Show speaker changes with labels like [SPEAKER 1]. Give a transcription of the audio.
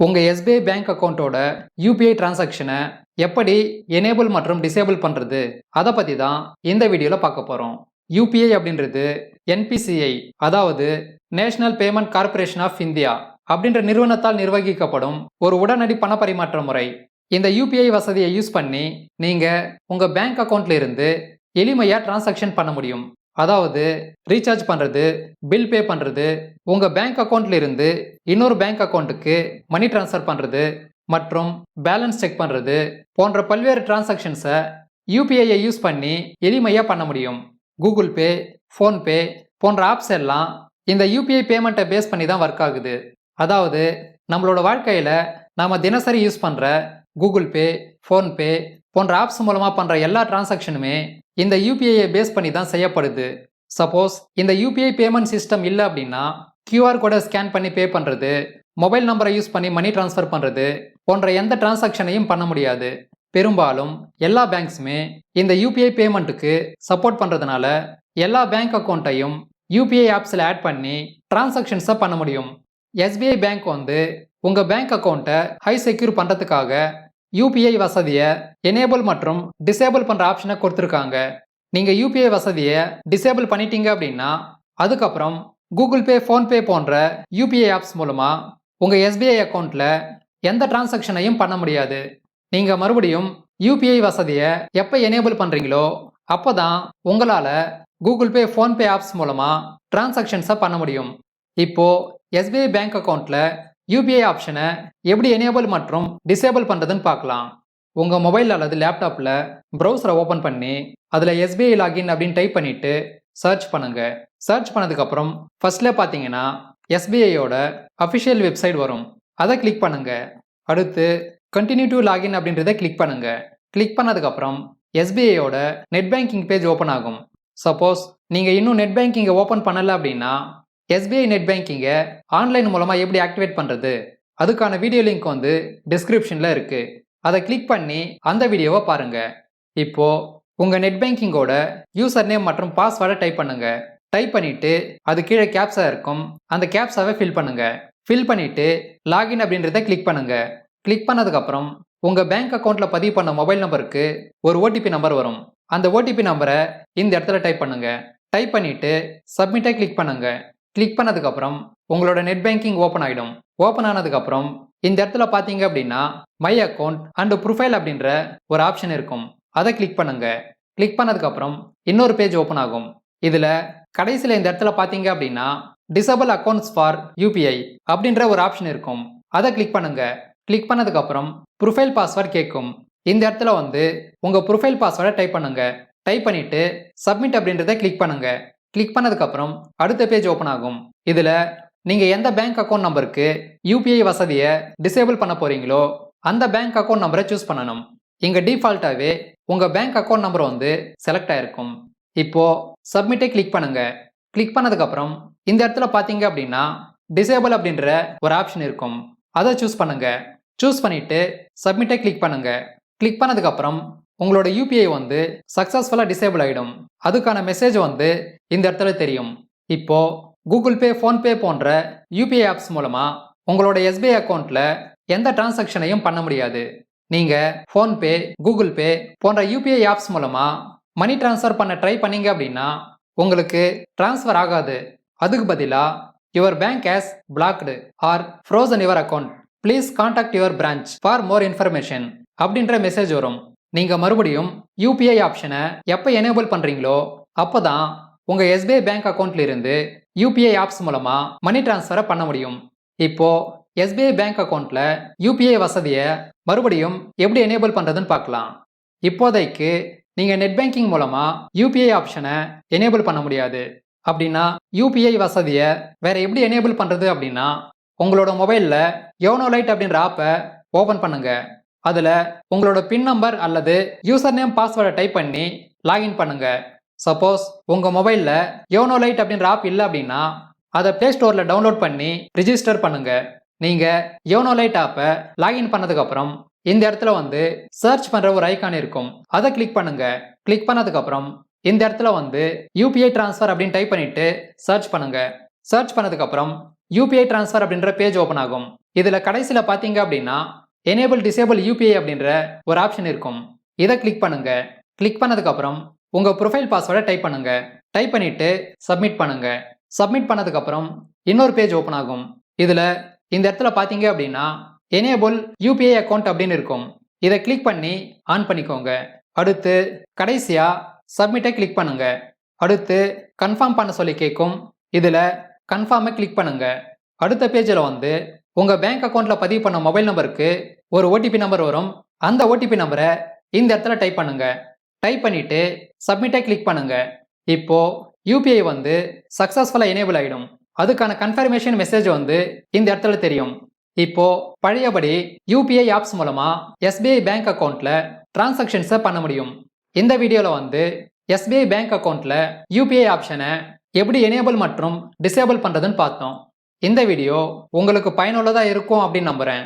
[SPEAKER 1] உங்கள் SBI bank அக்கௌண்ட்டோட UPI டிரான்சாக்ஷனை எப்படி எனேபிள் மற்றும் டிசேபிள் பண்ணுறது அதை பற்றி தான் இந்த வீடியோவில் பார்க்க போகிறோம் யூபிஐ அப்படின்றது என்பிசிஐ அதாவது national payment corporation of India அப்படின்ற நிறுவனத்தால் நிர்வகிக்கப்படும் ஒரு உடனடி பண பரிமாற்ற முறை. இந்த யூபிஐ வசதியை யூஸ் பண்ணி நீங்கள் உங்கள் பேங்க் அக்கௌண்ட்ல இருந்து எளிமையாக டிரான்சாக்ஷன் பண்ண முடியும். அதாவது ரீசார்ஜ் பண்ணுறது பில் பே பண்ணுறது உங்கள் பேங்க் அக்கௌண்ட்ல இருந்து இன்னொரு பேங்க் அக்கௌண்ட்டுக்கு மணி ட்ரான்ஸ்ஃபர் பண்ணுறது மற்றும் பேலன்ஸ் செக் பண்ணுறது போன்ற பல்வேறு டிரான்சாக்ஷன்ஸை யூபிஐயை யூஸ் பண்ணி எளிமையாக பண்ண முடியும். கூகுள் பே ஃபோன்பே போன்ற ஆப்ஸ் எல்லாம் இந்த யூபிஐ பேமெண்ட்டை பேஸ் பண்ணி தான் ஒர்க் ஆகுது. அதாவது நம்மளோட வாழ்க்கையில் நாம் தினசரி யூஸ் பண்ணுற கூகுள் பே ஃபோன்பே போன்ற ஆப்ஸ் மூலமாக பண்ணுற எல்லா டிரான்சாக்ஷனுமே இந்த யூபிஐயை பேஸ் பண்ணி தான் செய்யப்படுது. சப்போஸ் இந்த யூபிஐ பேமெண்ட் சிஸ்டம் இல்லை அப்படின்னா கியூஆர் கோடை ஸ்கேன் பண்ணி பே பண்ணுறது மொபைல் நம்பரை யூஸ் பண்ணி மணி ட்ரான்ஸ்ஃபர் பண்ணுறது போன்ற எந்த டிரான்சாக்ஷனையும் பண்ண முடியாது. பெரும்பாலும் எல்லா பேங்க்ஸுமே இந்த யூபிஐ பேமெண்ட்டுக்கு சப்போர்ட் பண்ணுறதுனால எல்லா பேங்க் அக்கௌண்ட்டையும் யூபிஐ ஆப்ஸில் ஆட் பண்ணி டிரான்சாக்ஷன்ஸை பண்ண முடியும். எஸ்பிஐ பேங்க் வந்து உங்கள் பேங்க் அக்கௌண்ட்டை ஹை செக்யூர் பண்ணுறதுக்காக யூபிஐ வசதியை எனேபிள் மற்றும் டிசேபிள் பண்ணுற ஆப்ஷனை கொடுத்துருக்காங்க. நீங்கள் யூபிஐ வசதியை டிசேபிள் பண்ணிட்டீங்க அப்படின்னா அதுக்கப்புறம் கூகுள் பே ஃபோன்பே போன்ற யூபிஐ ஆப்ஸ் மூலமாக உங்கள் எஸ்பிஐ அக்கௌண்ட்டில் எந்த டிரான்சாக்ஷனையும் பண்ண முடியாது. நீங்கள் மறுபடியும் யூபிஐ வசதியை எப்போ எனேபிள் பண்ணுறீங்களோ அப்போ தான் உங்களால் கூகுள் பே ஃபோன்பே ஆப்ஸ் மூலமாக டிரான்சாக்ஷன்ஸை பண்ண முடியும். இப்போது எஸ்பிஐ பேங்க் அக்கௌண்ட்டில் யூபிஐ ஆப்ஷனை எப்படி எனேபிள் மற்றும் டிசேபிள் பண்ணுறதுன்னு பார்க்கலாம். உங்கள் மொபைல் அல்லது லேப்டாப்பில் ப்ரௌசரை ஓப்பன் பண்ணி அதில் எஸ்பிஐ லாகின் அப்படின்னு டைப் பண்ணிவிட்டு சர்ச் பண்ணுங்கள் சர்ச் பண்ணதுக்கப்புறம் ஃபர்ஸ்ட்ல பார்த்தீங்கன்னா எஸ்பிஐயோட அஃபிஷியல் வெப்சைட் வரும். அதை கிளிக் பண்ணுங்கள் அடுத்து கண்டினியூ டு லாகின் அப்படின்றத கிளிக் பண்ணுங்கள் கிளிக் பண்ணதுக்கப்புறம் எஸ்பிஐயோட நெட் பேங்கிங் பேஜ் ஓப்பன் ஆகும். சப்போஸ் நீங்கள் இன்னும் நெட் பேங்கிங்கை ஓப்பன் பண்ணலை அப்படின்னா எஸ்பிஐ நெட் பேங்கிங்கை ஆன்லைன் மூலமாக எப்படி ஆக்டிவேட் பண்ணுறது அதுக்கான வீடியோ லிங்க் வந்து டிஸ்கிரிப்ஷனில் இருக்குது அதை கிளிக் பண்ணி அந்த வீடியோவை பாருங்கள் இப்போது உங்கள் நெட் பேங்கிங்கோட யூசர் நேம் மற்றும் பாஸ்வேர்டை டைப் பண்ணுங்கள் டைப் பண்ணிவிட்டு அது கீழே கேப்ஸா இருக்கும். அந்த கேப்ஸாவை ஃபில் பண்ணுங்கள் ஃபில் பண்ணிவிட்டு லாகின் அப்படின்றத கிளிக் பண்ணுங்கள் கிளிக் பண்ணதுக்கப்புறம் உங்கள் பேங்க் அக்கௌண்ட்டில் பதிவு பண்ண மொபைல் நம்பருக்கு ஒரு ஓடிபி நம்பர் வரும். அந்த ஓடிபி நம்பரை இந்த இடத்துல டைப் பண்ணுங்கள் டைப் பண்ணிவிட்டு சப்மிட்டை கிளிக் பண்ணுங்கள் கிளிக் பண்ணதுக்கப்புறம் உங்களோட நெட் பேங்கிங் ஓப்பன் ஆகிடும் ஓப்பன் ஆனதுக்கப்புறம் இந்த இடத்துல பார்த்தீங்க அப்படின்னா மை அக்கௌண்ட் அண்ட் ப்ரொஃபைல் அப்படின்ற ஒரு ஆப்ஷன் இருக்கும். அதை கிளிக் பண்ணுங்க. கிளிக் பண்ணதுக்கப்புறம் இன்னொரு பேஜ் ஓப்பன் ஆகும். இதில் கடைசியில் இந்த இடத்துல பார்த்தீங்க அப்படின்னா டிசபிள் அக்கௌண்ட்ஸ் ஃபார் யூபிஐ அப்படின்ற ஒரு ஆப்ஷன் இருக்கும். அதை கிளிக் பண்ணுங்க. கிளிக் பண்ணதுக்கப்புறம் ப்ரொஃபைல் பாஸ்வேர்ட் கேட்கும். இந்த இடத்துல வந்து உங்கள் ப்ரொஃபைல் பாஸ்வேர்டை டைப் பண்ணுங்க. டைப் பண்ணிவிட்டு சப்மிட் அப்படின்றத கிளிக் பண்ணுங்கள் கிளிக் பண்ணதுக்கப்புறம் அடுத்த பேஜ் ஓப்பன் ஆகும். இதில் நீங்கள் எந்த பேங்க் அக்கௌண்ட் நம்பருக்கு யூபிஐ வசதியை டிசேபிள் பண்ண போகிறீங்களோ அந்த பேங்க் அக்கௌண்ட் நம்பரை சூஸ் பண்ணணும். இங்கே டிஃபால்ட்டாகவே உங்கள் பேங்க் அக்கௌண்ட் நம்பர் வந்து செலக்ட் ஆயிருக்கும். இப்போது சப்மிட்டை கிளிக் பண்ணுங்கள் கிளிக் பண்ணதுக்கப்புறம் இந்த இடத்துல பார்த்தீங்க அப்படின்னா டிசேபிள் அப்படின்ற ஒரு ஆப்ஷன் இருக்கும். அதை சூஸ் பண்ணுங்கள் சூஸ் பண்ணிவிட்டு சப்மிட்டை கிளிக் பண்ணுங்கள் கிளிக் பண்ணதுக்கப்புறம் உங்களோட யூபிஐ வந்து சக்ஸஸ்ஃபுல்லாக டிசேபிள் ஆகிடும் அதுக்கான மெசேஜ் வந்து இந்த இடத்துல தெரியும். இப்போ கூகுள் பே ஃபோன்பே போன்ற யூபிஐ ஆப்ஸ் மூலமாக உங்களோட எஸ்பிஐ அக்கௌண்ட்டில் எந்த டிரான்சாக்ஷனையும் பண்ண முடியாது. நீங்கள் ஃபோன்பே கூகுள் பே போன்ற யூபிஐ ஆப்ஸ் மூலமாக மணி ட்ரான்ஸ்ஃபர் பண்ண ட்ரை பண்ணீங்க அப்படின்னா உங்களுக்கு ட்ரான்ஸ்ஃபர் ஆகாது. அதுக்கு பதிலாக your bank has blocked or frozen your account please contact your branch for more information அப்படின்ற மெசேஜ் வரும். நீங்கள் மறுபடியும் யூபிஐ ஆப்ஷனை எப்போ எனேபிள் பண்ணுறீங்களோ அப்போ தான் உங்கள் எஸ்பிஐ பேங்க் அக்கௌண்ட்ல இருந்து யூபிஐ ஆப்ஸ் மூலமாக மணி டிரான்ஸ்ஃபரை பண்ண முடியும். இப்போ எஸ்பிஐ பேங்க் அக்கௌண்ட்டில் யூபிஐ வசதியை மறுபடியும் எப்படி எனேபிள் பண்ணுறதுன்னு பார்க்கலாம். இப்போதைக்கு நீங்கள் நெட் பேங்கிங் மூலமாக யூபிஐ ஆப்ஷனை எனேபிள் பண்ண முடியாது. அப்படின்னா யூபிஐ வசதியை வேற எப்படி எனேபிள் பண்ணுறது அப்படின்னா உங்களோட மொபைலில் யோனோ லைட் அப்படின்ற ஆப்பை ஓப்பன் பண்ணுங்கள் அதில் உங்களோட பின் நம்பர் அல்லது யூசர் நேம் பாஸ்வேர்டை டைப் பண்ணி லாகின் பண்ணுங்க. சப்போஸ் உங்கள் மொபைலில் யோனோ லைட் அப்படின்ற ஆப் இல்லை அப்படின்னா அதை ப்ளே ஸ்டோரில் டவுன்லோட் பண்ணி ரிஜிஸ்டர் பண்ணுங்க. நீங்கள் யோனோ லைட் ஆப்பை லாகின் பண்ணதுக்கப்புறம் இந்த இடத்துல வந்து சர்ச் பண்ணுற ஒரு ஐக்கான் இருக்கும். அதை கிளிக் பண்ணுங்க. கிளிக் பண்ணதுக்கப்புறம் இந்த இடத்துல வந்து யூபிஐ ட்ரான்ஸ்ஃபர் அப்படின்னு டைப் பண்ணிட்டு சர்ச் பண்ணுங்க. சர்ச் பண்ணதுக்கப்புறம் யூபிஐ ட்ரான்ஸ்ஃபர் அப்படின்ற பேஜ் ஓப்பன் ஆகும். இதில் கடைசியில் பார்த்தீங்க அப்படின்னா எனேபிள் டிசேபிள் யூபிஐ அப்படின்ற ஒரு ஆப்ஷன் இருக்கும். இதை கிளிக் பண்ணுங்க. கிளிக் பண்ணதுக்கப்புறம் உங்கள் ப்ரொஃபைல் பாஸ்வேர்டை டைப் பண்ணுங்க. டைப் பண்ணிட்டு சப்மிட் பண்ணுங்க. சப்மிட் பண்ணதுக்கப்புறம் இன்னொரு பேஜ் ஓப்பன் ஆகும். இதில் இந்த இடத்துல பார்த்தீங்க அப்படின்னா எனேபிள் யூபிஐ அக்கௌண்ட் அப்படின்னு இருக்கும். இதை கிளிக் பண்ணி ஆன் பண்ணிக்கோங்க. அடுத்து கடைசியாக சப்மிட்டை கிளிக் பண்ணுங்க. அடுத்து கன்ஃபார்ம் பண்ண சொல்லி கேட்கும் இதில் கன்ஃபார்மை கிளிக் பண்ணுங்க. அடுத்த பேஜில் வந்து உங்கள் பேங்க் அக்கௌண்ட்டில் பதிவு பண்ண மொபைல் நம்பருக்கு ஒரு ஓடிபி நம்பர் வரும். அந்த ஓடிபி நம்பரை இந்த இடத்துல டைப் பண்ணுங்க. டைப் பண்ணிட்டு சப்மிட்டை கிளிக் பண்ணுங்க. இப்போ யூபிஐ வந்து சக்ஸஸ்ஃபுல்லாக எனேபிள் ஆகிடும் அதுக்கான கன்ஃபர்மேஷன் மெசேஜ் வந்து இந்த இடத்துல தெரியும். இப்போ பழையபடி யூபிஐ ஆப்ஸ் மூலமா எஸ்பிஐ பேங்க் அக்கௌண்ட்ல டிரான்சாக்ஷன்ஸை பண்ண முடியும். இந்த வீடியோவில் வந்து எஸ்பிஐ பேங்க் அக்கௌண்ட்ல யூபிஐ ஆப்ஷனை எப்படி எனேபிள் மற்றும் டிசேபிள் பண்ணுறதுன்னு பார்த்தோம். இந்த வீடியோ உங்களுக்கு பயனுள்ளதாக இருக்கும் அப்படின்னு நம்புகிறேன்